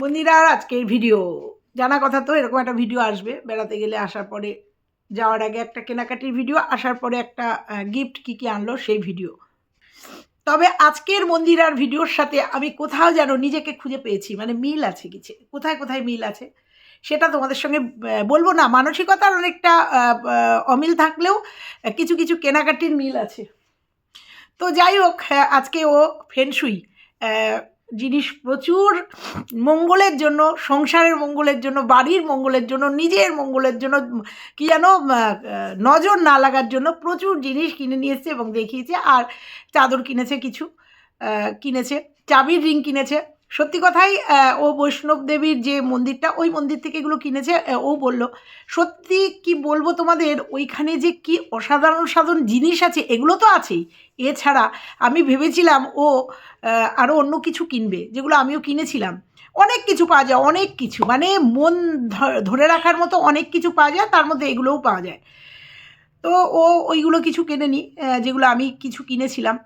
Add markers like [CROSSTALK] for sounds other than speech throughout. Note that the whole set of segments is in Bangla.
বন্দিরার আজকের ভিডিও জানা কথা তো এরকম একটা ভিডিও আসবে। বেড়াতে গেলে আসার পরে, যাওয়ার আগে একটা কেনাকাটির ভিডিও আসার পরে একটা গিফট কী কী আনলো সেই ভিডিও তবে আজকের মন্দিরার ভিডিওর সাথে আমি কোথাও যেন নিজেকে খুঁজে পেয়েছি মানে মিল আছে কিছু। কোথায় কোথায় মিল আছে, সেটা তোমাদের সঙ্গে বলব না। মানসিকতার অনেকটা অমিল থাকলেও কিছু কিছু কেনাকাটির মিল আছে। তো যাই হোক আজকে ও ফেনসুই জিনিস প্রচুর মঙ্গলের জন্য, সংসারের মঙ্গলের জন্য, বাড়ির মঙ্গলের জন্য, নিজের মঙ্গলের জন্য, কি যেন নজর না লাগার জন্য প্রচুর জিনিস কিনে নিয়ে এসছে এবং দেখিয়েছে। আর চাদর কিনেছে কিছু কিনেছে, চাবির রিং কিনেছে। সত্যি কথাই ও বৈষ্ণব দেবীর যে মন্দিরটা, ওই মন্দির থেকে এগুলো কিনেছে ও বলল, সত্যি কি বলব তোমাদের, ওইখানে যে কি অসাধারণ সাধারণ জিনিস আছে, এগুলো তো আছেই। এছাড়া আমি ভেবেছিলাম ও আরও অন্য কিছু কিনবে, যেগুলো আমিও কিনেছিলাম। অনেক কিছু পাওয়া যায়, অনেক কিছু। মানে মন ধরে রাখার মতো অনেক কিছু পাওয়া যায়, তার মধ্যে এগুলোও পাওয়া যায়। তো ও ওইগুলো কিছু কেনেনি যেগুলো আমি কিছু কিনেছিলাম।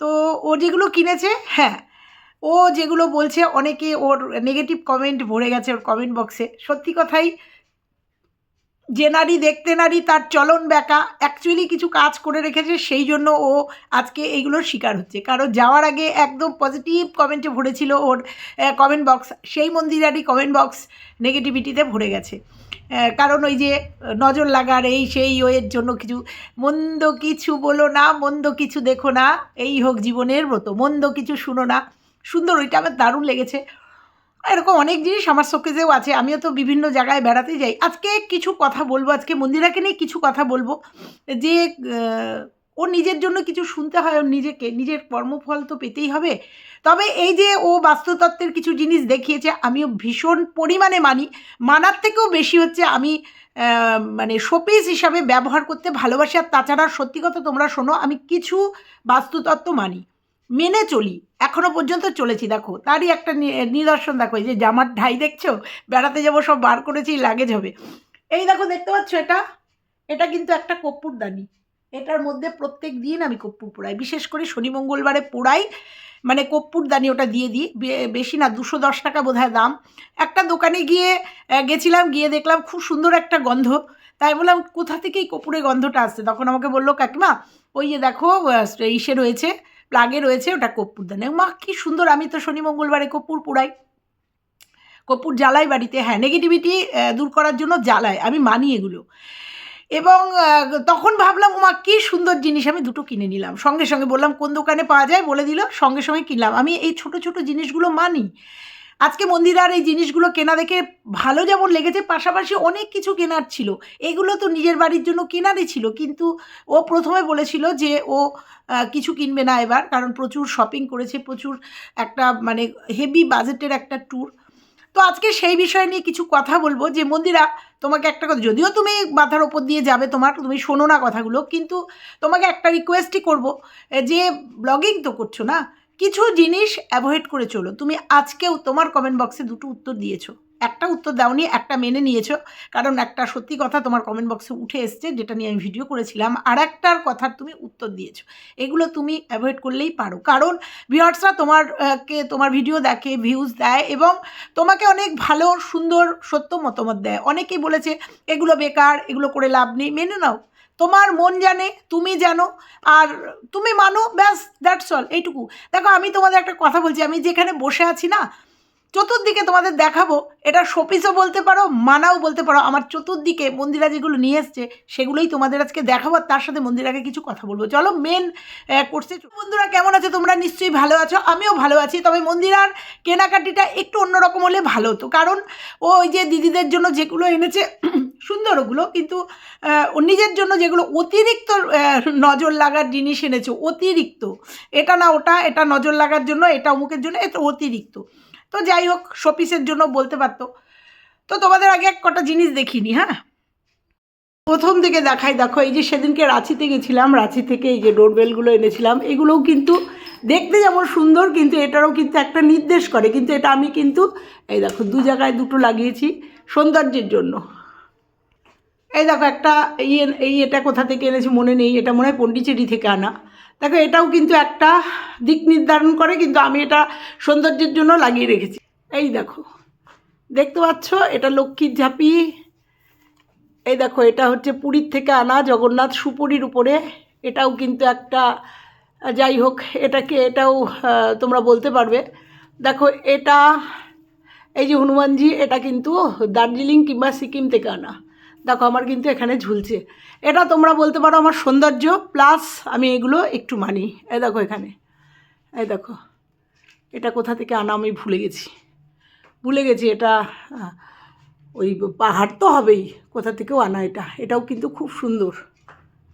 তো ও যেগুলো কিনেছে হ্যাঁ ও যেগুলো বলছে অনেকে ওর নেগেটিভ কমেন্ট ভরে গেছে ওর কমেন্ট বক্সে সত্যি কথাই, যে নারী দেখতে নারী তার চলন ব্যাকা অ্যাকচুয়ালি কিছু কাজ করে রেখেছে, সেই জন্য ও আজকে এইগুলোর শিকার হচ্ছে। কারণ যাওয়ার আগে একদম পজিটিভ কমেন্টে ভরেছিল ওর কমেন্ট বক্স সেই মন্দিরারই কমেন্ট বক্স নেগেটিভিটিতে ভরে গেছে। কারণ ওই যে নজর লাগার, এই সেই ওয়ের জন্য কিছু, মন্দ কিছু বলো না, মন্দ কিছু দেখো না, এই হোক জীবনের মতো মন্দ কিছু শুনো না। সুন্দর, ওইটা আমার দারুণ লেগেছে। এরকম অনেক জিনিস আমার শোকেজেও আছে, আমিও তো বিভিন্ন জায়গায় বেড়াতে যাই। আজকে কিছু কথা বলব, আজকে মন্দিরাকে নিয়ে কিছু কথা বলব। যে ও নিজের জন্য কিছু শুনতে হয় ওর নিজেকে, নিজের কর্মফল তো পেতেই হবে। তবে এই যে, ও বাস্তুতত্ত্বের কিছু জিনিস দেখিয়েছে, আমিও ভীষণ পরিমাণে মানি। মানার থেকেও বেশি হচ্ছে আমি মানে শোপিস হিসাবে ব্যবহার করতে ভালোবাসি। আর তাছাড়া সত্যি কথা তোমরা শোনো, আমি কিছু বাস্তুতত্ত্ব মানি। মেনে চলি। এখনও পর্যন্ত চলেছি। দেখো, তারই একটা নিদর্শন দেখো যে জামার ঢাই দেখছ? বেড়াতে যাব, সব বার করেছি লাগেজ হবে। এই দেখো, দেখতে পাচ্ছ এটা? এটা কিন্তু একটা কর্পূরদানি এটার মধ্যে প্রত্যেক দিন আমি কর্পূর পোড়াই। বিশেষ করে শনি, মঙ্গলবারে পোড়াই। মানে কর্পূরদানি ওটা দিয়ে দিই। বেশি না, দুশো দশ টাকা বোধহয় দাম। একটা দোকানে গিয়ে গেছিলাম, গিয়ে দেখলাম খুব সুন্দর একটা গন্ধ। তাই বললাম, কোথা থেকে এই কর্পূরের গন্ধটা আসছে? তখন আমাকে বলল, কাকিমা, ওই যে দেখো ইসে রয়েছে। প্লাগে রয়েছে, ওটা কর্পূরদানি মা, কী সুন্দর, আমি তো শনি, মঙ্গলবারে কর্পূর পোড়াই। কর্পূর জ্বালাই বাড়িতে হ্যাঁ নেগেটিভিটি দূর করার জন্য জ্বালায় আমি মানি এগুলো। এবং তখন ভাবলাম মা কী সুন্দর জিনিস, আমি দুটো কিনে নিলাম। সঙ্গে সঙ্গে বললাম, কোন দোকানে পাওয়া যায়? বলে দিল, সঙ্গে সঙ্গে কিনলাম। আমি এই ছোট ছোট জিনিসগুলো মানি। আজকে মন্দিরার এই জিনিসগুলো কেনা দেখে ভালো যেমন লেগেছে, পাশাপাশি অনেক কিছু কেনার ছিল। এগুলো তো নিজের বাড়ির জন্য কেনারই ছিল, কিন্তু ও প্রথমে বলেছিল যে ও কিছু কিনবে না এবার, কারণ প্রচুর শপিং করেছে, প্রচুর একটা মানে হেভি বাজেটের একটা ট্যুর তো আজকে সেই বিষয় নিয়ে কিছু কথা বলব যে, মন্দিরা, তোমাকে একটা কথা, যদিও তুমি মাথার ওপর দিয়ে যাবে তোমার, তুমি শোনো না কথাগুলো, কিন্তু তোমাকে একটা রিকোয়েস্টই করব যে ব্লগিং তো করছ না কিছু জিনিস অ্যাভয়েড করে চলো। তুমি আজকেও তোমার কমেন্ট বক্সে দুটো উত্তর দিয়েছ। একটা উত্তর দাওনি, একটা মেনে নিয়েছো। কারণ একটা সত্যি কথা তোমার কমেন্ট বক্সে উঠে এসছে, যেটা নিয়ে আমি ভিডিও করেছিলাম। আর একটার কথার তুমি উত্তর দিয়েছ। এগুলো তুমি অ্যাভয়েড করলেই পারো। কারণ ভিউয়ার্সরা তোমার কে তোমার ভিডিও দেখে ভিউজ দেয় এবং তোমাকে অনেক ভালো, সুন্দর, সত্য মতামত দেয়। অনেকেই বলেছে, এগুলো বেকার, এগুলো করে লাভ নেই। মেনে নাও। তোমার মন জানে, তুমি জানো, আর তুমি মানো, ব্যাস দ্যাটস অল এইটুকু। দেখো, আমি তোমাদের একটা কথা বলছি, আমি যেখানে বসে আছি না চতুর্দিকে তোমাদের দেখাবো, এটা শোপিসও বলতে পারো, মানাও বলতে পারো, আমার চতুর্দিকে মন্দিরা যেগুলো নিয়ে এসছে, সেগুলোই তোমাদের আজকে দেখাবো তার সাথে মন্দিরাকে কিছু কথা বলব। চলো মেন কোর্সে বন্ধুরা, কেমন আছে? তোমরা নিশ্চয়ই ভালো আছো, আমিও ভালো আছি, তবে মন্দিরার কেনাকাটিটা একটু অন্যরকম হলে ভালো হতো। কারণ ও ওই যে দিদিদের জন্য যেগুলো এনেছে, [CLEARS THROAT] সুন্দর ওগুলো, কিন্তু নিজের জন্য যেগুলো অতিরিক্ত নজর লাগার জিনিস এনেছে, অতিরিক্ত। এটা না ওটা, এটা নজর লাগার জন্য, এটা অমুকের জন্য, এটা অতিরিক্ত। তো যাই হোক, শোপিসের জন্য বলতে পারতো। তো তোমাদের আগে এক কটা জিনিস দেখিনি হ্যাঁ? প্রথম থেকে দেখাই, দেখো, এই যে সেদিনকে রাঁচিতে গেছিলাম, রাঁচি থেকে এই যে ডোরবেলগুলো এনেছিলাম, এগুলোও কিন্তু দেখতে যেমন সুন্দর, কিন্তু এটারও কিন্তু একটা নির্দেশ করে, কিন্তু এটা আমি কিন্তু, এই দেখো, দু জায়গায় দুটো লাগিয়েছি সৌন্দর্যের জন্য। এই দেখো, একটা ইয়ে এই এটা কোথা থেকে এনেছি মনে নেই, এটা মনে হয় পন্ডিচেরি থেকে আনা। দেখো, এটাও কিন্তু একটা দিক নির্ধারণ করে, কিন্তু আমি এটা সৌন্দর্যের জন্য লাগিয়ে রেখেছি। এই দেখো, দেখতে পাচ্ছ? এটা লক্ষ্মীর ঝাঁপি। এই দেখো, এটা হচ্ছে পুরীর থেকে আনা জগন্নাথ সুপুরির উপরে। এটাও কিন্তু একটা, যাই হোক, এটাকে, এটাও তোমরা বলতে পারবে। দেখো, এটা, এই যে হনুমানজি, এটা কিন্তু দার্জিলিং কিংবা সিকিম থেকে আনা। দেখো, আমার কিন্তু এখানে ঝুলছে। এটা তোমরা বলতে পারো আমার সৌন্দর্য প্লাস আমি এগুলো একটু মানি। এই দেখো এখানে। এই দেখো, এটা কোথা থেকে আনা আমি ভুলে গেছি। ভুলে গেছি এটা ওই পাহাড় তো হবেই, কোথা থেকেও আনা এটা। এটাও কিন্তু খুব সুন্দর।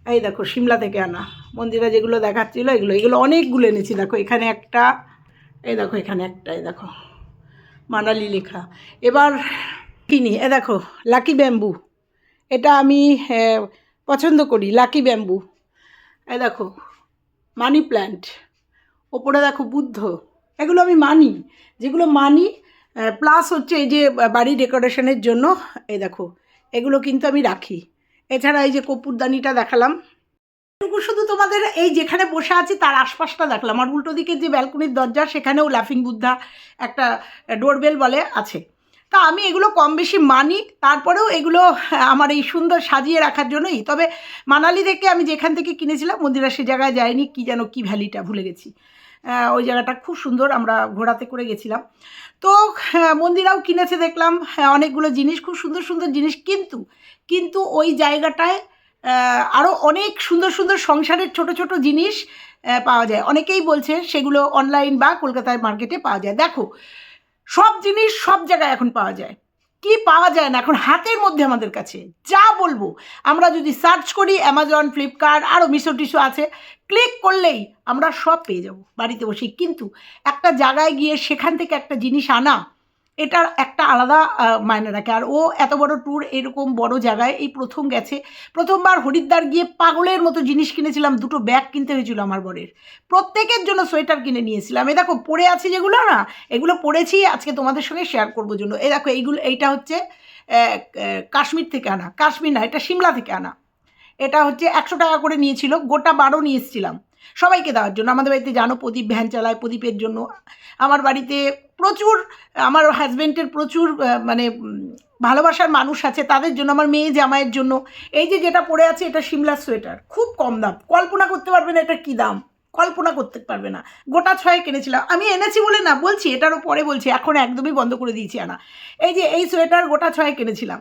এই দেখো, সিমলা থেকে আনা। মন্দিরা যেগুলো দেখাচ্ছিলো, এগুলো এগুলো অনেকগুলো এনেছি। দেখো, এখানে একটা, এই দেখো, এখানে একটা, এই দেখো। মানালি লেখা। এবার কিনি। এ দেখো, লাকি ব্যাম্বু। এটা আমি পছন্দ করি, লাকি ব্যাম্বু। এই দেখো, মানি প্ল্যান্ট। ওপরে দেখো বুদ্ধ। এগুলো আমি মানি, যেগুলো মানি প্লাস হচ্ছে এই যে বাড়ি ডেকোরেশনের জন্য, এই দেখো, এগুলো কিন্তু আমি রাখি। এছাড়া এই যে কপুরদানিটা দেখালাম। এটুকু শুধু তোমাদের এই যেখানে বসে আছি, তার আশপাশটা দেখলাম। আর উল্টো দিকে যে ব্যালকনির দরজা, সেখানেও লাফিং বুদ্ধা একটা ডোরবেল বলে আছে। তা আমি এগুলো কম বেশি মানি তারপরেও এগুলো আমার এই সুন্দর সাজিয়ে রাখার জন্যই। তবে মানালি থেকে আমি যেখান থেকে কিনেছিলাম মন্দিরা সে জায়গায় যায়নি কি যেন কি ভ্যালিটা ভুলে গেছি। ওই জায়গাটা খুব সুন্দর আমরা ঘোরাতে করে গেছিলাম। তো হ্যাঁ, মন্দিরাও কিনেছে দেখলাম হ্যাঁ, অনেকগুলো জিনিস খুব সুন্দর সুন্দর জিনিস কিন্তু কিন্তু ওই জায়গাটায় আরও অনেক সুন্দর সুন্দর সংসারের ছোট ছোট জিনিস পাওয়া যায়। অনেকেই বলছে সেগুলো অনলাইন বা কলকাতার মার্কেটে পাওয়া যায়। দেখো সব জিনিস সব জায়গায় এখন পাওয়া যায়। কি পাওয়া যায় না? এখন হাতের মধ্যে আমাদের কাছে। যা বলব, আমরা যদি সার্চ করি অ্যামাজন ফ্লিপকার্ট আরও মিশো টিশো আছে ক্লিক করলেই আমরা সব পেয়ে যাব বাড়িতে বসে কিন্তু একটা জায়গায় গিয়ে সেখান থেকে একটা জিনিস আনা এটার একটা আলাদা মায়নে রাখে। আর ও এত বড় ট্যুর এরকম বড় জায়গায় এই প্রথম গেছে। প্রথমবার হরিদ্বার গিয়ে পাগলের মতো জিনিস কিনেছিলাম, দুটো ব্যাগ কিনতে হয়েছিল আমার বরের। প্রত্যেকের জন্য সোয়েটার কিনে নিয়েছিলাম। এ দেখো, পরে আছে যেগুলো না, এগুলো পরেছি, আজকে তোমাদের সঙ্গে শেয়ার করব জন্য। এই দেখো, এইগুলো, এইটা হচ্ছে কাশ্মীর থেকে আনা। কাশ্মীর না, এটা সিমলা থেকে আনা। এটা হচ্ছে একশো টাকা করে নিয়েছিল, গোটা বারো নিয়ে এসেছিলাম। সবাইকে দেওয়ার জন্য। আমাদের বাড়িতে জানো প্রদীপ ভ্যান চালায় প্রদীপের জন্য। আমার বাড়িতে প্রচুর, আমার হাজব্যান্ডের প্রচুর মানে ভালোবাসার মানুষ আছে। তাদের জন্য, আমার মেয়ে জামাইয়ের জন্য। এই যে যেটা পড়ে আছে, এটা সিমলার সোয়েটার। খুব কম দাম। কল্পনা করতে পারবে না এটা কী দাম। কল্পনা করতে পারবে না। গোটা ছয়ে কিনেছিলাম আমি এনেছি বলে না, বলছি, এটারও পরে বলছি, এখন একদমই বন্ধ করে দিয়েছি আনা। এই যে এই সোয়েটার গোটা ছয়ে কিনেছিলাম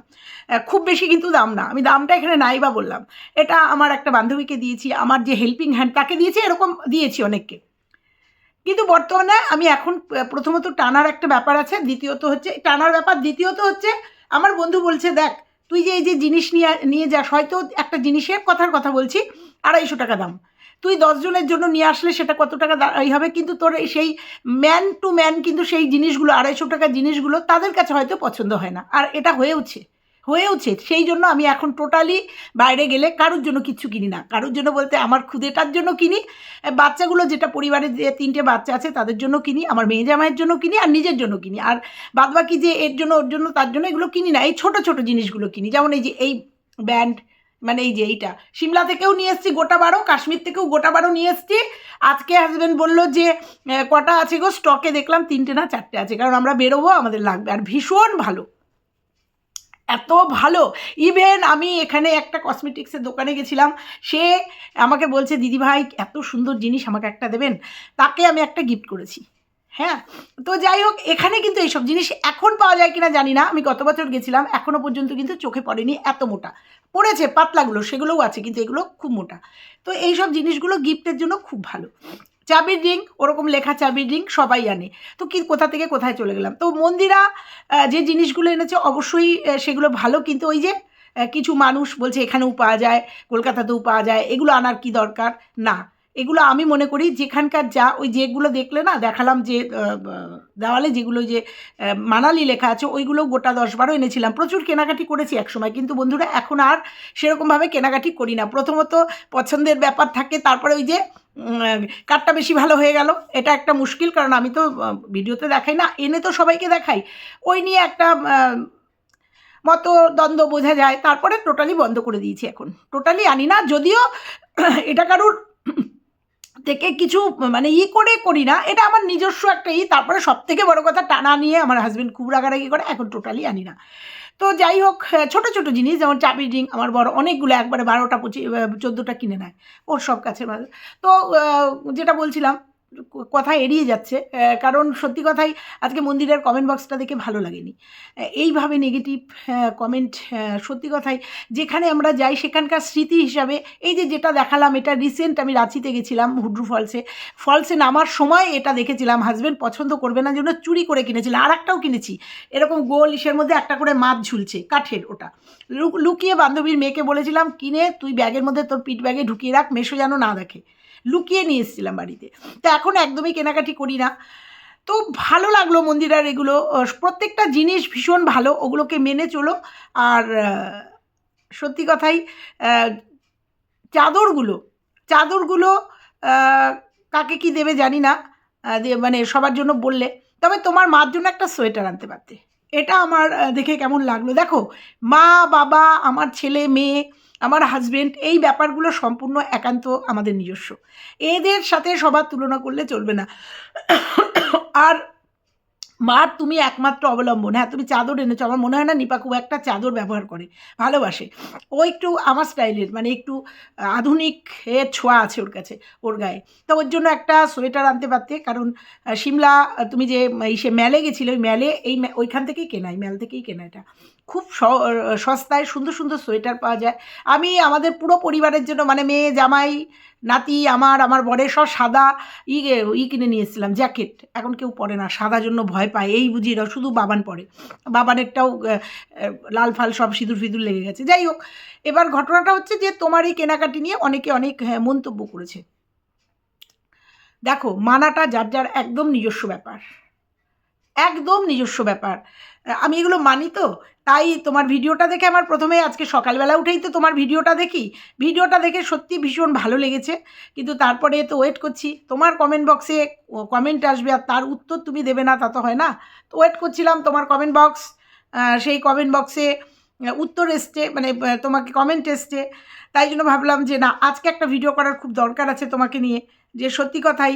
খুব বেশি কিন্তু দাম না। আমি দামটা এখানে নাই বা বললাম। এটা আমার একটা বান্ধবীকে দিয়েছি, আমার যে হেল্পিং হ্যান্ড তাকে দিয়েছি, এরকম দিয়েছি অনেককে। কিন্তু বর্তমানে আমি এখন প্রথমত টানার একটা ব্যাপার আছে, দ্বিতীয়ত হচ্ছে, টানার ব্যাপার, দ্বিতীয়ত হচ্ছে, আমার বন্ধু বলছে, দেখ, তুই যে এই যে জিনিস নিয়ে নিয়ে যাস, হয়তো একটা জিনিসের কথার কথা বলছি, আড়াইশো টাকা দাম। তুই দশজনের জন্য নিয়ে আসলে সেটা কত টাকা এই হবে? কিন্তু তোর সেই ম্যান টু ম্যান কিন্তু সেই জিনিসগুলো, আড়াইশো টাকার জিনিসগুলো তাদের কাছে হয়তো পছন্দ হয় না। আর এটা হয়েওছে হয়েওছে সেই জন্য আমি এখন টোটালি বাইরে গেলে কারোর জন্য কিচ্ছু কিনি না। কারোর জন্য বলতে আমার ক্ষুদেটার জন্য কিনি। বাচ্চাগুলো যেটা পরিবারে যে তিনটে বাচ্চা আছে তাদের জন্য কিনি। আমার মেয়ে জামাইয়ের জন্য কিনি আর নিজের জন্য কিনি। আর বাদবাকি যে এর জন্য, ওর জন্য, তার জন্য এগুলো কিনি না। এই ছোট ছোট জিনিসগুলো কিনি। যেমন এই যে এই ব্যান্ড মানে এই যে এইটা। সিমলা থেকেও নিয়ে এসেছি গোটা বারো, কাশ্মীর থেকেও গোটা বারো নিয়ে এসেছি। আজকে হাজব্যান্ড বলল যে কটা আছে গো? স্টকে দেখলাম তিনটে না চারটে আছে। কারণ আমরা বেরোবো, আমাদের লাগবে। আর ভীষণ ভালো। এত ভালো। ইভেন আমি এখানে একটা কসমেটিক্সের দোকানে গেছিলাম। সে আমাকে বলছে, দিদি ভাই, এত সুন্দর জিনিস আমাকে একটা দেবেন? তাকে আমি একটা গিফট করেছি। হ্যাঁ তো যাই হোক, এখানে কিন্তু এইসব জিনিস এখন পাওয়া যায় কিনা জানি না। আমি গত বছর গেছিলাম এখনও পর্যন্ত কিন্তু চোখে পড়েনি এত মোটা। পড়েছে পাতলাগুলো, সেগুলোও আছে, কিন্তু এগুলো খুব মোটা। তো এইসব জিনিসগুলো গিফটের জন্য খুব ভালো। চাবির রিং, ওরকম লেখা চাবির রিং সবাই আনে। তো কি, কোথা থেকে কোথায় চলে গেলাম? তো মন্দিরা যে জিনিসগুলো এনেছে, অবশ্যই সেগুলো ভালো, কিন্তু ওই যে কিছু মানুষ বলছে এখানেও পাওয়া যায়, কলকাতাতেও পাওয়া যায়, এগুলো আনার কি দরকার? না। এগুলো আমি মনে করি যেখানকার যা, ওই যেগুলো দেখলে না, দেখালাম যে দেওয়ালে যেগুলো যে মানালি লেখা আছে, ওইগুলো গোটা দশ বারো এনেছিলাম। প্রচুর কেনাকাটি করেছি একসময় কিন্তু বন্ধুরা এখন আর সেরকমভাবে কেনাকাটি করি না। প্রথমত পছন্দের ব্যাপার থাকে, তারপরে ওই যে কারটা বেশি ভালো হয়ে গেল। এটা একটা মুশকিল, কারণ আমি তো ভিডিওতে দেখাই না, এনে তো সবাইকে দেখাই। ওই নিয়ে একটা মতো দ্বন্দ্ব বোঝা যায়। তারপরে টোটালি বন্ধ করে দিয়েছি এখন। টোটালি আনি না, যদিও [CLEARS THROAT] এটা কারুর থেকে কিছু মানে ই করে করি না, এটা আমার নিজস্ব একটা ই, তারপরে সব থেকে বড় কথা টানা নিয়ে আমার হাজব্যান্ড খুব রাগারাগি করে, এখন টোটালি আনি না। তো যাই হোক ছোট ছোট জিনিস, যেমন চাবি রিং আমার বড় অনেকগুলো, একবারে বারোটা, পঁচিশ চোদ্দোটা কিনে নেয়, ওর সব কাছে তো যেটা বলছিলাম কথা এড়িয়ে যাচ্ছে কারণ সত্যি কথাই আজকে মন্দিরের কমেন্ট বক্সটা দেখে ভালো লাগেনি। এইভাবে নেগেটিভ কমেন্ট সত্যি কথাই যেখানে আমরা যাই সেখানকার স্মৃতি হিসাবে এই যে যেটা দেখালাম, এটা রিসেন্ট আমি রাঁচিতে গেছিলাম, হুড্রু ফলসে ফলসে নামার সময় এটা দেখেছিলাম হাজব্যান্ড পছন্দ করবে না জন্য চুরি করে কিনেছিলাম আর একটাও কিনেছি। এরকম গোল ইসের মধ্যে একটা করে মাছ ঝুলছে, কাঠের ওটা। লুকিয়ে বান্ধবীর মেয়েকে বলেছিলাম, কিনে, তুই ব্যাগের মধ্যে তোর পিঠ ব্যাগে ঢুকিয়ে রাখ মেশো যেন না দেখে। লুকিয়ে নিয়ে এসেছিলাম বাড়িতে। তো এখন একদমই কেনাকাটি করি না। তো ভালো লাগল মন্দিরার এগুলো। প্রত্যেকটা জিনিস ভীষণ ভালো, ওগুলোকে মেনে চলো। আর সত্যি কথাই চাদরগুলো চাদরগুলো কাকে কি দেবে জানি না। মানে সবার জন্য বললে। তবে তোমার মার জন্য একটা সোয়েটার আনতে পারতে। এটা আমার দেখে কেমন লাগল। দেখো, মা, বাবা, আমার ছেলে, মেয়ে, আমার হাজব্যান্ড এই ব্যাপারগুলো সম্পূর্ণ একান্ত আমাদের নিজস্ব। এদের সাথে সবার তুলনা করলে চলবে না। আর মার তুমি একমাত্র অবলম্বন। হ্যাঁ তুমি চাদর এনেছো। আমার মনে হয় না নিপা খুব একটা চাদর ব্যবহার করে। ভালোবাসে। ও একটু আমার স্টাইলের মানে একটু আধুনিক এর ছোঁয়া আছে ওর কাছে, ওর গায়ে। তো ওর জন্য একটা সোয়েটার আনতে পারতে, কারণ সিমলা তুমি যে সে ম্যালে গেছিলে, ওই ম্যালে এই ওইখান থেকেই কেনা, এই ম্যাল থেকেই কেনা এটা। খুব সস্তায় সুন্দর সুন্দর সোয়েটার পাওয়া যায়। আমি আমাদের পুরো পরিবারের জন্য মানে মেয়ে জামাই নাতি আমার আমার বরের সব সাদা ই ই কিনে নিয়ে এসেছিলাম জ্যাকেট। এখন কেউ পরে না সাদা জন্য ভয় পায় এই বুঝি না শুধু বাবান পরে। বাবানেরটাও লাল ফাল সব সিঁদুর ফিঁদুর লেগে গেছে। যাই হোক এবার ঘটনাটা হচ্ছে যে তোমার এই কেনাকাটি নিয়ে অনেকে অনেক হ্যাঁ, মন্তব্য করেছে। দেখো মানাটা যার যার একদম নিজস্ব ব্যাপার। একদম নিজস্ব ব্যাপার। আমি এগুলো মানি তো। তাই তোমার ভিডিওটা দেখে আমার প্রথমে আজকে সকালবেলা উঠেই তো তোমার ভিডিওটা দেখি। ভিডিওটা দেখে সত্যি ভীষণ ভালো লেগেছে। কিন্তু তারপরে তো ওয়েট করছি। তোমার কমেন্ট বক্সে কমেন্ট আসবে আর তার উত্তর তুমি দেবে না, তা তো হয় না। তো ওয়েট করছিলাম, তোমার কমেন্ট বক্স সেই কমেন্ট বক্সে উত্তর এসছে মানে তোমাকে কমেন্ট এসছে। তাই জন্য ভাবলাম যে না, আজকে একটা ভিডিও করার খুব দরকার আছে তোমাকে নিয়ে। যে সত্যি কথাই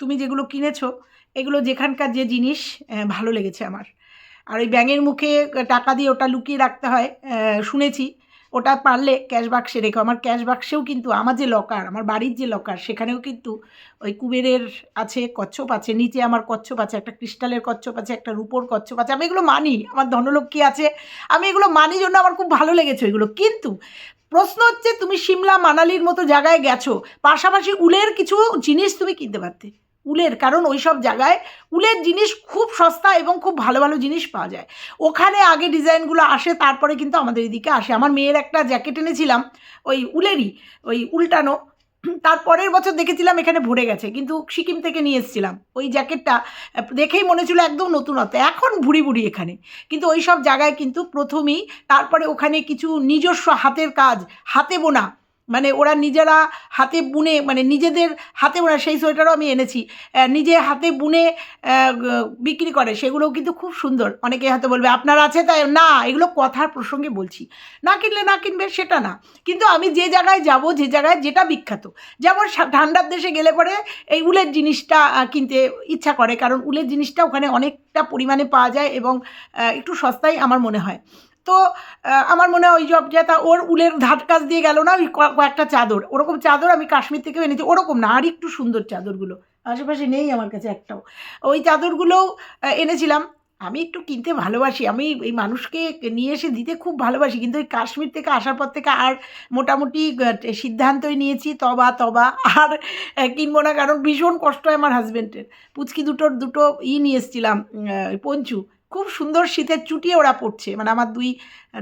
তুমি যেগুলো কিনেছো এগুলো যেখানকার যে জিনিস ভালো লেগেছে আমার। আর ওই ব্যাঙের মুখে টাকা দিয়ে ওটা লুকিয়ে রাখতে হয় শুনেছি। ওটা পারলে ক্যাশ বাক্সে রেখো। আমার ক্যাশ বাক্সেও কিন্তু আমার যে লকার, আমার বাড়ির যে লকার, সেখানেও কিন্তু ওই কুবেরের আছে, কচ্ছপ আছে, নিচে আমার কচ্ছপ আছে, একটা ক্রিস্টালের কচ্ছপ আছে, একটা রূপোর কচ্ছপ আছে। আমি এগুলো মানি, আমার ধনলক্ষ্মী আছে। আমি এগুলো মানি জন্য আমার খুব ভালো লেগেছে ওইগুলো। কিন্তু প্রশ্ন হচ্ছে, তুমি সিমলা মানালির মতো জায়গায় গেছো, পাশাপাশি উলের কিছু জিনিস তুমি কিনতে পারতে। উলের, কারণ ওই সব জায়গায় উলের জিনিস খুব সস্তা এবং খুব ভালো ভালো জিনিস পাওয়া যায়। ওখানে আগে ডিজাইনগুলো আসে, তারপরে কিন্তু আমাদের এদিকে আসে। আমার মেয়ের একটা জ্যাকেট এনেছিলাম, ওই উলেরই, ওই উল্টানো। তার পরের বছর দেখেছিলাম এখানে ভরে গেছে, কিন্তু সিকিম থেকে নিয়ে এসেছিলাম। ওই জ্যাকেটটা দেখেই মনে ছিল একদম নতুনত্ব। এখন ভুড়ি ভুড়ি এখানে। কিন্তু ওই সব জায়গায় কিন্তু প্রথমেই, তারপরে ওখানে কিছু নিজস্ব হাতের কাজ, হাতে বোনা মানে ওরা নিজেরা হাতে বুনে মানে নিজেদের হাতে ওরা সেই সোয়েটারও আমি এনেছি। নিজে হাতে বুনে বিক্রি করে। সেগুলোও কিন্তু খুব সুন্দর। অনেকে হয়তো বলবে, আপনার আছে তাই? না, এগুলো কথার প্রসঙ্গে বলছি। না কিনলে না কিনবে, সেটা না। কিন্তু আমি যে জায়গায় যাব, যে জায়গায় যেটা বিখ্যাত, যেমন ঠান্ডার দেশে গেলে পরে এই উলের জিনিসটা কিনতে ইচ্ছা করে। কারণ উলের জিনিসটা ওখানে অনেকটা পরিমাণে পাওয়া যায় এবং একটু সস্তাই আমার মনে হয়। তো আমার মনে হয় ওই জব যেটা ওর উলের ধাট কাজ দিয়ে গেল না, ওই কয়েকটা চাদর। ওরকম চাদর আমি কাশ্মীর থেকেও এনেছি। ওরকম না, আর একটু সুন্দর চাদরগুলো। আশেপাশে নেই আমার কাছে একটাও। ওই চাদরগুলোও এনেছিলাম। আমি একটু কিনতে ভালোবাসি। আমি এই মানুষকে নিয়ে এসে দিতে খুব ভালোবাসি। কিন্তু ওই কাশ্মীর থেকে আসার পর থেকে আর মোটামুটি সিদ্ধান্তই নিয়েছি, তবা তবা, আর কিনবো না। কারণ ভীষণ কষ্ট হয় আমার হাজব্যান্ডের পুচকি দুটোর দুটো ই নিয়ে এসেছিলাম পঞ্চু। খুব সুন্দর শীতের চুটিয়ে ওরা পড়ছে মানে আমার দুই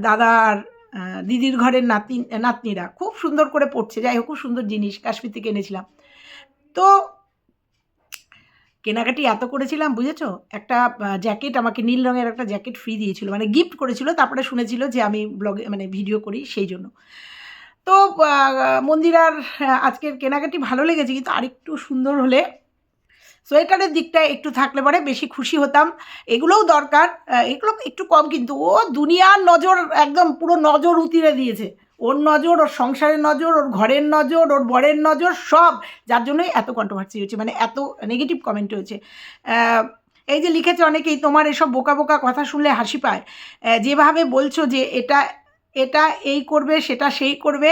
দাদা আর দিদির ঘরের নাতি, নাতনিরা খুব সুন্দর করে পড়ছে যাই হোক, খুব সুন্দর জিনিস, কাশ্মীর থেকে এনেছিলাম। তো কেনাকাটি এত করেছিলাম, বুঝেছ? একটা জ্যাকেট, আমাকে নীল রঙের একটা জ্যাকেট ফ্রি দিয়েছিল। মানে গিফট করেছিল, তারপরে শুনেছিল যে আমি ব্লগে মানে ভিডিও করি সেই জন্য। তো মন্দিরার আজকের কেনাকাটি ভালো লেগেছে, কিন্তু আরেকটু সুন্দর হলে সোয়েটারের দিকটা একটু থাকলে পরে বেশি খুশি হতাম। এগুলোও দরকার। এগুলো একটু কম কিন্তু ও দুনিয়ার নজর একদম পুরো নজর উতিরে দিয়েছে। ওর নজর, ওর সংসারের নজর, ওর ঘরের নজর, ওর বরের নজর সব। যার জন্যই এত কন্ট্রোভার্সি হয়েছে মানে এত নেগেটিভ কমেন্ট হয়েছে। এই যে লিখেছে অনেকেই, তোমার এসব বোকা বোকা কথা শুনলে হাসি পায়। যেভাবে বলছো যে এটা এটা এই করবে, সেটা সেই করবে।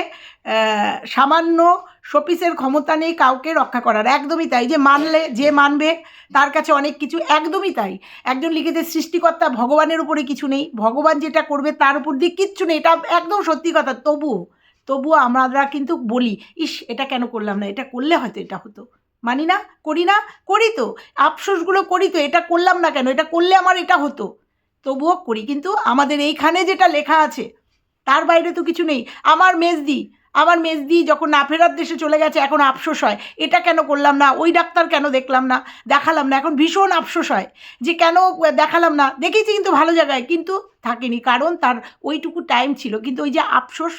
সামান্য শপিসের ক্ষমতা নেই কাউকে রক্ষা করার। একদমই তাই। যে মানলে, যে মানবে, তার কাছে অনেক কিছু। একদমই তাই। একজন লিখেছে, সৃষ্টিকর্তা ভগবানের উপরে কিছু নেই। ভগবান যেটা করবে, তার উপর দিয়ে কিচ্ছু নেই। এটা একদম সত্যি কথা। তবুও তবুও আমরা কিন্তু বলি, ইস, এটা কেন করলাম না? এটা করলে হয়তো এটা হতো। মানি না? করি না? করি তো। আফসোসগুলো করি তো। এটা করলাম না কেন? এটা করলে আমার এটা হতো। তবুও করি। কিন্তু আমাদের এইখানে যেটা লেখা আছে, তার বাইরে তো কিছু নেই। আমার মেজদি আমার মেজদি যখন না ফেরার দেশে চলে গেছে, এখন আফসোস হয়। এটা কেন করলাম না? ওই ডাক্তার কেন দেখলাম না? দেখালাম না। এখন ভীষণ আফসোস হয় যে কেন দেখালাম না? দেখেছি কিন্তু ভালো জায়গায়, কিন্তু থাকেনি। কারণ তার ওইটুকু টাইম ছিল। কিন্তু ওই যে আফসোস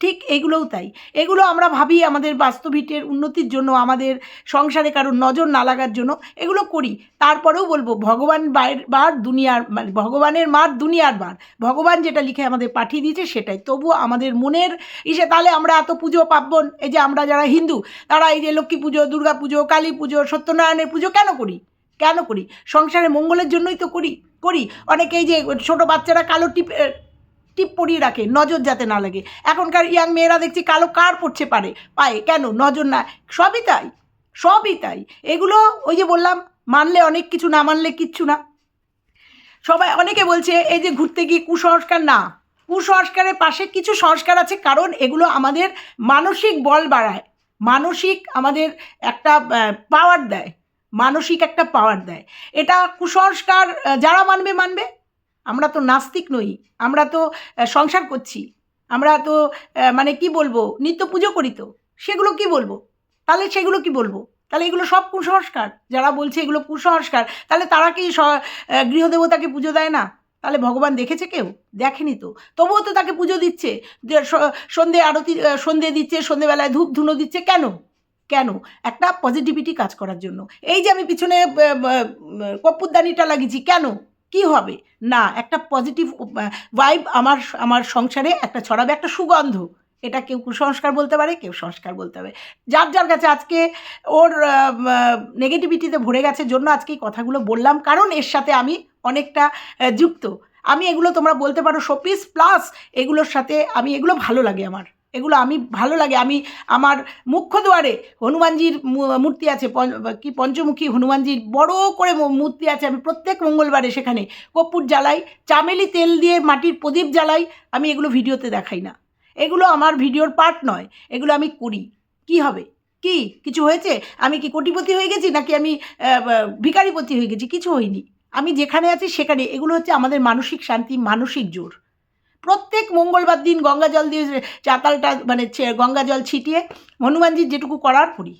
ঠিক এগুলোও তাই। এগুলো আমরা ভাবি আমাদের বাস্তবিকের উন্নতির জন্য, আমাদের সংসারে কারোর নজর না লাগার জন্য এগুলো করি। তারপরেও বলব, ভগবান বাইর বার, দুনিয়ার মানে ভগবানের মার দুনিয়ার বার। ভগবান যেটা লিখে আমাদের পাঠিয়ে দিয়েছে সেটাই। তবুও আমাদের মনের ইসে, তাহলে আমরা এত পুজো পার্বণ, এই যে আমরা যারা হিন্দু, তারা এই যে লক্ষ্মী পুজো, দুর্গা পুজো, কালী পুজো, সত্যনারায়ণের পুজো কেন করি? কেন করি? সংসারে মঙ্গলের জন্যই তো করি করি। অনেকেই যে ছোটো বাচ্চারা কালো টিপ টিপ পরিয়ে রাখে, নজর যাতে না লাগে। এখনকার ইয়াং মেয়েরা দেখছি কালো কার পড়ছে পারে, পায়ে। কেন? নজর না, সবই তাই সবই তাই। এগুলো ওই যে বললাম, মানলে অনেক কিছু, না মানলে কিচ্ছু না। সবাই, অনেকে বলছে, এই যে ঘুরতে গিয়ে কুসংস্কার, না। কুসংস্কারের পাশে কিছু সংস্কার আছে, কারণ এগুলো আমাদের মানসিক বল বাড়ায়। মানসিক আমাদের একটা পাওয়ার দেয়। মানসিক একটা পাওয়ার দেয়। এটা কুসংস্কার যারা মানবে মানবে। আমরা তো নাস্তিক নই, আমরা তো সংসার করছি। আমরা তো মানে কি বলব, নিত্য পুজো করি তো। সেগুলো কি বলব? তাহলে সেগুলো কি বলব? তাহলে এগুলো সব কুসংস্কার। যারা বলছে এগুলো কুসংস্কার, তাহলে তারা কি গৃহদেবতাকে পুজো দেয় না? তাহলে ভগবান দেখেছে কেউ? দেখেনি তো। তবুও তো তাকে পুজো দিচ্ছে। সন্ধে আরতি সন্ধে দিচ্ছে, সন্ধেবেলায় ধূপ ধুনো দিচ্ছে। কেন? কেন? একটা পজিটিভিটি কাজ করার জন্য। এই যে আমি পিছনে কপ্পুরদানিটা লাগিয়েছি। কেন? কি হবে? না, একটা পজিটিভ ভাইব আমার আমার সংসারে একটা ছড়াবে, একটা সুগন্ধ। এটা কেউ কুসংস্কার বলতে পারে, কেউ সংস্কার বলতে পারে। যার যার কাছে আজকে ওর নেগেটিভিটিতে ভরে গেছে জন্য আজকে এই কথাগুলো বললাম, কারণ এর সাথে আমি অনেকটা যুক্ত। আমি এগুলো তোমরা বলতে পারো, শোপিস, প্লাস এগুলোর সাথে আমি, এগুলো ভালো লাগে আমার। এগুলো আমি ভালো লাগে। আমি আমার মুখ্য দুয়ারে হনুমানজির মূর্তি আছে কি পঞ্চমুখী হনুমানজির বড় করে মূর্তি আছে আমি প্রত্যেক মঙ্গলবারে সেখানে কর্পূর জ্বালাই চামেলি তেল দিয়ে মাটির প্রদীপ জ্বালাই আমি এগুলো ভিডিওতে দেখাই না। এগুলো আমার ভিডিওর পার্ট নয় এগুলো আমি করি। কি হবে? কি? কিছু হয়েছে? আমি কি কোটিপতি হয়ে গেছি নাকি আমি আহ, হয়ে গেছি? কিছু হয়নি। আমি যেখানে আছি সেখানে এগুলো হচ্ছে আমাদের মানসিক শান্তি মানসিক জোর। প্রত্যেক মঙ্গলবার দিন গঙ্গা জল দিয়ে চাতালটা মানে গঙ্গা জল ছিটিয়ে হনুমানজির যেটুকু করার করি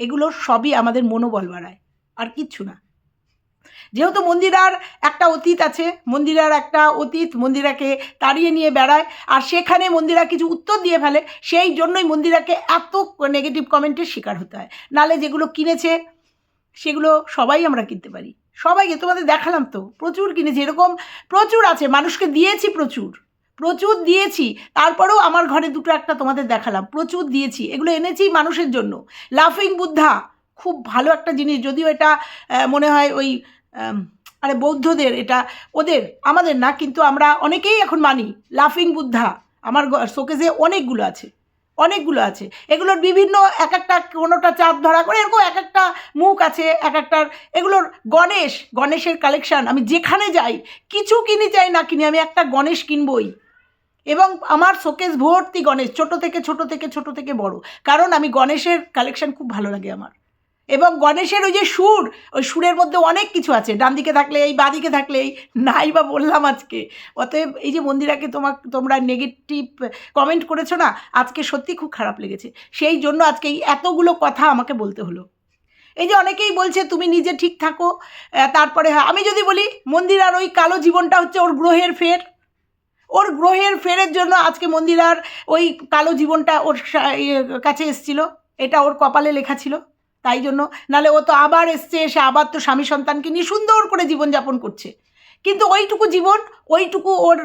এগুলো সবই আমাদের মনোবল বাড়ায়, আর কিচ্ছু না। যেহেতু মন্দিরার একটা অতীত আছে, মন্দিরার একটা অতীত মন্দিরাকে তাড়িয়ে নিয়ে বেড়ায়, আর সেখানে মন্দিরা কিছু উত্তর দিয়ে ফেলে, সেই জন্যই মন্দিরাকে এত নেগেটিভ কমেন্টের শিকার হতে হয়। নালে যেগুলো কিনেছে, সেগুলো সবাই আমরা কিনতে পারি। সবাইকে তোমাদের দেখালাম তো, প্রচুর কিনেছি, এরকম প্রচুর আছে, মানুষকে দিয়েছি প্রচুর প্রচুর দিয়েছি, তারপরেও আমার ঘরে দুটো একটা তোমাদের দেখালাম, প্রচুর দিয়েছি, এগুলো এনেছি মানুষের জন্য লাফিং বুদ্ধা খুব ভালো একটা জিনিস, যদিও এটা মনে হয় ওই আরে বৌদ্ধদের, এটা ওদের, আমাদের না, কিন্তু আমরা অনেকেই এখন মানি লাফিং বুদ্ধা আমার শোকেজে অনেকগুলো আছে। অনেকগুলো আছে। এগুলোর বিভিন্ন এক একটা কোনোটা চাঁদ ধরা করে, এরকম এক একটা মুখ আছে এক একটার এগুলোর গণেশ, গণেশের কালেকশান আমি যেখানে যাই, কিছু কিনি চাই না কিনি, আমি একটা গণেশ কিনবই। এবং আমার শোকেস ভর্তি গণেশ, ছোট থেকে ছোট থেকে ছোট থেকে বড়। কারণ আমি গণেশের কালেকশান খুব ভালো লাগে আমার। এবং গণেশের ওই যে সুর, ওই সুরের মধ্যে অনেক কিছু আছে। ডান দিকে থাকলে এই বাদিকে থাকলে এই, নাই বা বললাম আজকে। অতএব এই যে মন্দিরাকে তোমার তোমরা নেগেটিভ কমেন্ট করেছ না, আজকে সত্যি খুব খারাপ লেগেছে। সেই জন্য আজকে এই এতগুলো কথা আমাকে বলতে হলো। এই যে অনেকেই বলছে, তুমি নিজে ঠিক থাকো। তারপরে হ্যাঁ আমি যদি বলি, মন্দিরার ওই কালো জীবনটা হচ্ছে ওর গ্রহের ফের। ওর গ্রহের ফেরের জন্য আজকে মন্দিরার ওই কালো জীবনটা ওর ইয়ে কাছে এসছিল। এটা ওর কপালে লেখা ছিল। তাই জন্য নালে ও তো আবার এসছে এসে আবার তো স্বামী সন্তানকে নিয়ে সুন্দর করে জীবনযাপন করছে। কিন্তু ওইটুকু জীবন, ওইটুকু ওর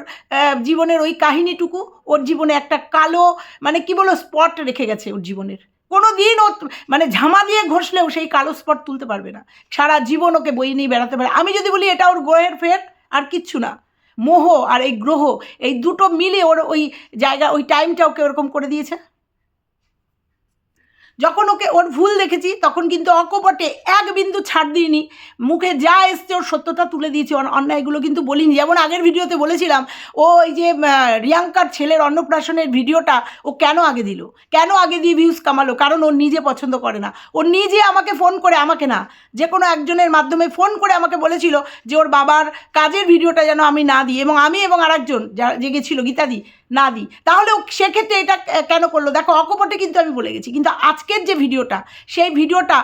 জীবনের ওই কাহিনীটুকু, ওর জীবনে একটা কালো মানে কি বলো স্পট রেখে গেছে ওর জীবনের। কোনো দিন ও মানে ঝামা দিয়ে ঘষলেও সেই কালো স্পট তুলতে পারবে না। সারা জীবন ওকে বই নিয়ে বেড়াতে পারে। আমি যদি বলি এটা ওর গ্রহের ফের, আর কিচ্ছু না। মোহ আর এই গ্রহ, এই দুটো মিলে ওর ওই জায়গা, ওই টাইমটা ওকে ওরকম করে দিয়েছে? যখন ওকে ওর ভুল দেখেছি, তখন কিন্তু অকপটে এক বিন্দু ছাড় দিইনি। মুখে যা এসছে, ওর সত্যতা তুলে দিয়েছি। অন্যায়গুলো কিন্তু বলিনি। যেমন আগের ভিডিওতে বলেছিলাম, ও এই যে রিয়াঙ্কার ছেলের অন্নপ্রাশনের ভিডিওটা ও কেন আগে দিল? কেন আগে দিয়ে ভিউজ কামালো? কারণ ও নিজে পছন্দ করে না। ও নিজে আমাকে ফোন করে, আমাকে না। যে কোনো একজনের মাধ্যমে ফোন করে আমাকে বলেছিল যে, ওর বাবার কাজের ভিডিওটা যেন আমি না দিই। এবং আমি এবং আরেকজন, যা যে গেছিল গীতাদি না দিই। তাহলে সেক্ষেত্রে এটা কেন করল? দেখো, অকপটে কিন্তু আমি বলে গেছি। কিন্তু আজকের যে ভিডিওটা, সেই ভিডিওটা,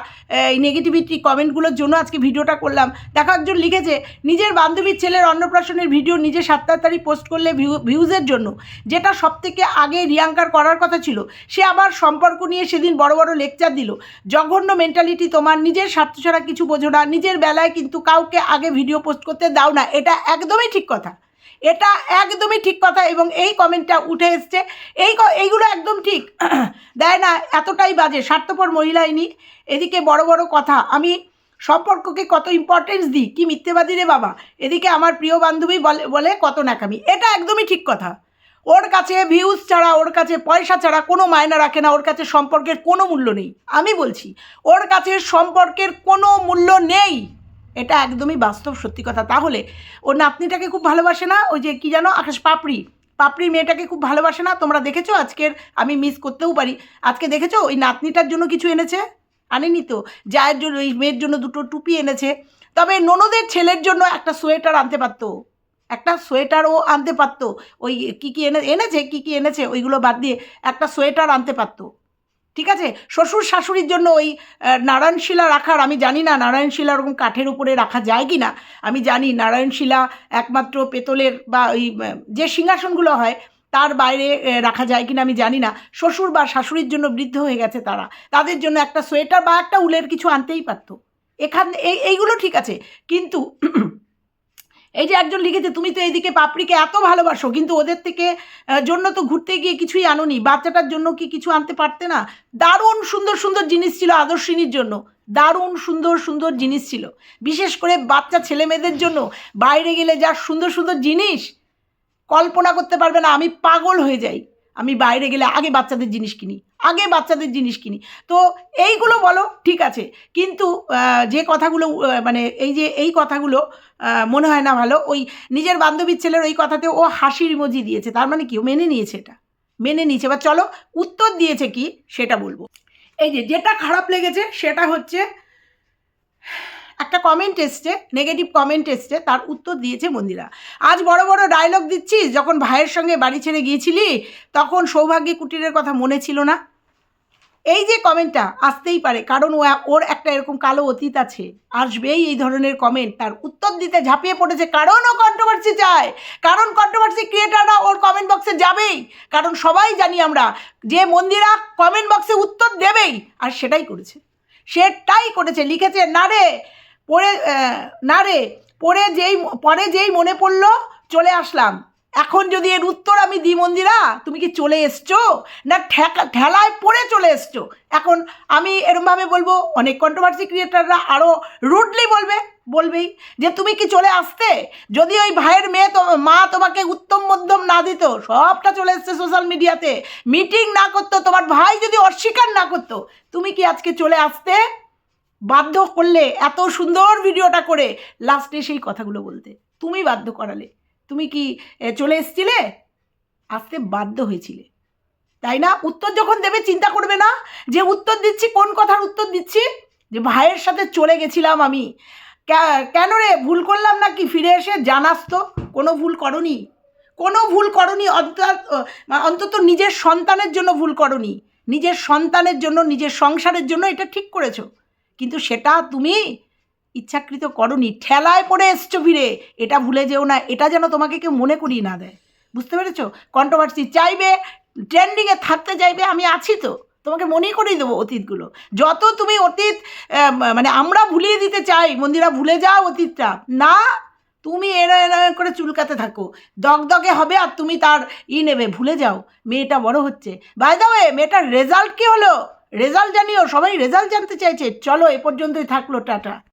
এই নেগেটিভিটি কমেন্টগুলোর জন্য আজকে ভিডিওটা করলাম। দেখো, একজন লিখেছে, নিজের বান্ধবীর ছেলের অন্নপ্রাশনের ভিডিও নিজে সাত তাড়াতাড়ি পোস্ট করলে ভিউ ভিউজের জন্য, যেটা সব থেকে আগে রিয়াঙ্কার করার কথা ছিল, সে আবার সম্পর্ক নিয়ে সেদিন বড় বড় লেকচার দিল। জঘন্য মেন্টালিটি তোমার, নিজের স্বার্থ ছাড়া কিছু বোঝো না, নিজের বেলায় কিন্তু কাউকে আগে ভিডিও পোস্ট করতে দাও না, এটা একদমই ঠিক কথা। এটা একদমই ঠিক কথা এবং এই কমেন্টটা উঠে এসছে। এই এইগুলো একদম ঠিক। [CLEARS THROAT] দেয় না, এতটাই বাজে, স্বার্থপর মহিলা ইনি। এদিকে বড় বড় কথা, আমি সম্পর্ককে কত ইম্পর্টেন্স দিই? কি মিথ্যেবাদী রে বাবা? এদিকে আমার প্রিয় বান্ধবী বলে বলে কত নাকামি। এটা একদমই ঠিক কথা। ওর কাছে ভিউজ ছাড়া, ওর কাছে পয়সা ছাড়া কোনো মায়না রাখে না, ওর কাছে সম্পর্কের কোনো মূল্য নেই। আমি বলছি, ওর কাছে সম্পর্কের কোনো মূল্য নেই। এটা একদমই বাস্তব সত্যি কথা। তাহলে ওর নাতনিটাকে খুব ভালোবাসে না? ওই যে কি জানো? আকাশ পাপড়ি। পাপড়ি মেয়েটাকে খুব ভালোবাসে না? তোমরা দেখেছ? আজকের আমি মিস করতেও পারি। আজকে দেখেছ? ওই নাতনিটার জন্য কিছু এনেছে? আনেনি তো? যায়ের জন্য ওই মেয়ের জন্য দুটো টুপি এনেছে। তবে ননদের ছেলের জন্য একটা সোয়েটার আনতে পারতো। একটা সোয়েটারও আনতে পারতো। ওই কী কী এনে, এনেছে? কী কী এনেছে? ওইগুলো বাদ দিয়ে একটা সোয়েটার আনতে পারতো। ঠিক আছে? শ্বশুর শাশুড়ির জন্য ওই নারায়ণশিলা রাখার, আমি জানি না নারায়ণশিলা ওরকম কাঠের উপরে রাখা যায় কি না আমি জানি নারায়ণশিলা একমাত্র পেতলের বা ওই যে সিংহাসনগুলো হয়, তার বাইরে রাখা যায় কিনা আমি জানি না। শ্বশুর বা শাশুড়ির জন্য বৃদ্ধ হয়ে গেছে তারা। তাদের জন্য একটা সোয়েটার বা একটা উলের কিছু আনতেই পারতো। এখান এই এইগুলো ঠিক আছে। কিন্তু এই যে একজন লিখেছে, তুমি তো এইদিকে পাপড়িকে এত ভালোবাসো, কিন্তু ওদের থেকে জন্য তো ঘুরতে গিয়ে কিছুই আনোনি। বাচ্চাটার জন্য কি কিছু আনতে পারতে না? দারুণ সুন্দর সুন্দর জিনিস ছিল আদর্শিনীর জন্য। দারুণ সুন্দর সুন্দর জিনিস ছিল। বিশেষ করে বাচ্চা ছেলে মেয়েদের জন্য। বাইরে গেলে যা সুন্দর সুন্দর জিনিস, কল্পনা করতে পারবে না, আমি পাগল হয়ে যাই। আমি বাইরে গেলে আগে বাচ্চাদের জিনিস কিনি। আগে বাচ্চাদের জিনিস কিনি। তো এইগুলো বলো, ঠিক আছে। কিন্তু যে কথাগুলো মানে এই যে, এই কথাগুলো মনে হয় না ভালো। ওই নিজের বান্ধবীর ছেলের ওই কথাতে ও হাসির ইমোজি দিয়েছে। তার মানে কি? মেনে নিয়েছে এটা। মেনে নিয়েছে। বা চলো, উত্তর দিয়েছে কি? সেটা বলব। এই যে, যেটা খারাপ লেগেছে, সেটা হচ্ছে, একটা কমেন্ট এসছে নেগেটিভ কমেন্ট এসছে, তার উত্তর দিয়েছে মন্দিরা। আজ বড় বড় ডায়লগ দিচ্ছিস, যখন ভাইয়ের সঙ্গে বাড়ি ছেড়ে গিয়েছিলি, তখন সৌভাগ্যী কুটিরের কথা মনে ছিল না? এই যে কমেন্টটা আসতেই পারে, কারণ ও ওর একটা এরকম কালো অতীত আছে। আসবেই এই ধরনের কমেন্ট তার উত্তর দিতে ঝাঁপিয়ে পড়েছে কারণ ও কন্ট্রোভার্সি চায় কারণ কন্ট্রোভার্সি ক্রিয়েটাররা ওর কমেন্ট বক্সে যাবেই। কারণ সবাই জানি আমরা যে মন্দিরা কমেন্ট বক্সে উত্তর দেবেই, আর সেটাই করেছে। সেটাই করেছে। লিখেছে, না রে, পড়ে না রে, পড়ে যেই, পরে যেই মনে পড়ল, চলে আসলাম। এখন যদি এর উত্তর আমি দিই মন্দিরা, তুমি কি চলে এসছো? না ঠেকা ঠেলায় পড়ে চলে এসছো? এখন আমি এরমভাবে বলব, অনেক কন্ট্রোভার্সি ক্রিয়েটাররা আরও রুডলি বলবে, বলবেই যে তুমি কি চলে আসতে? যদি ওই ভাইয়ের মেয়ে তো মা তোমাকে উত্তম মধ্যম না দিত, সবটা চলে এসছে সোশ্যাল মিডিয়াতে মিটিং না করতো, তোমার ভাই যদি অস্বীকার না করতো, তুমি কি আজকে চলে আসতে? বাধ্য করলে, এত সুন্দর ভিডিওটা করে লাস্টে সেই কথাগুলো বলতে, তুমি বাধ্য করালে। তুমি কি চলে এসছিলে? আসতে বাধ্য হয়েছিলে। তাই না? উত্তর যখন দেবে, চিন্তা করবে না যে উত্তর দিচ্ছি, কোন কথার উত্তর দিচ্ছি? যে ভাইয়ের সাথে চলে গেছিলাম আমি। কেন রে? ভুল করলাম না কি ফিরে এসে জানাস তো। কোনো ভুল করনি। কোনো ভুল করনি। অন্তত নিজের সন্তানের জন্য ভুল করনি। নিজের সন্তানের জন্য, নিজের সংসারের জন্য এটা ঠিক করেছ। কিন্তু সেটা তুমি ইচ্ছাকৃত করনি, ঠেলায় পড়ে এসছো ফিরে এটা ভুলে যেও না, এটা যেন তোমাকে কেউ মনে করিয়ে না দেয়। বুঝতে পেরেছ? কন্ট্রোভার্সি চাইবে ট্রেন্ডিংয়ে থাকতে চাইবে, আমি আছি তো। তোমাকে মনেই করিয়ে দেবো অতীতগুলো। যত তুমি অতীত মানে আমরা ভুলিয়ে দিতে চাই, মন্দিরা ভুলে যাও অতীতটা। না, তুমি এরা এরা করে চুলকাতে থাকো। দগদগে হবে আর তুমি তার ই নেবে, ভুলে যাও। মেয়েটা বড় হচ্ছে। বাই দা ওয়ে মেয়েটার রেজাল্ট কী হলো? রেজাল্ট জানিও, সবাই রেজাল্ট জানতে চাইছে। চলো, এ পর্যন্তই থাকল, টাটা।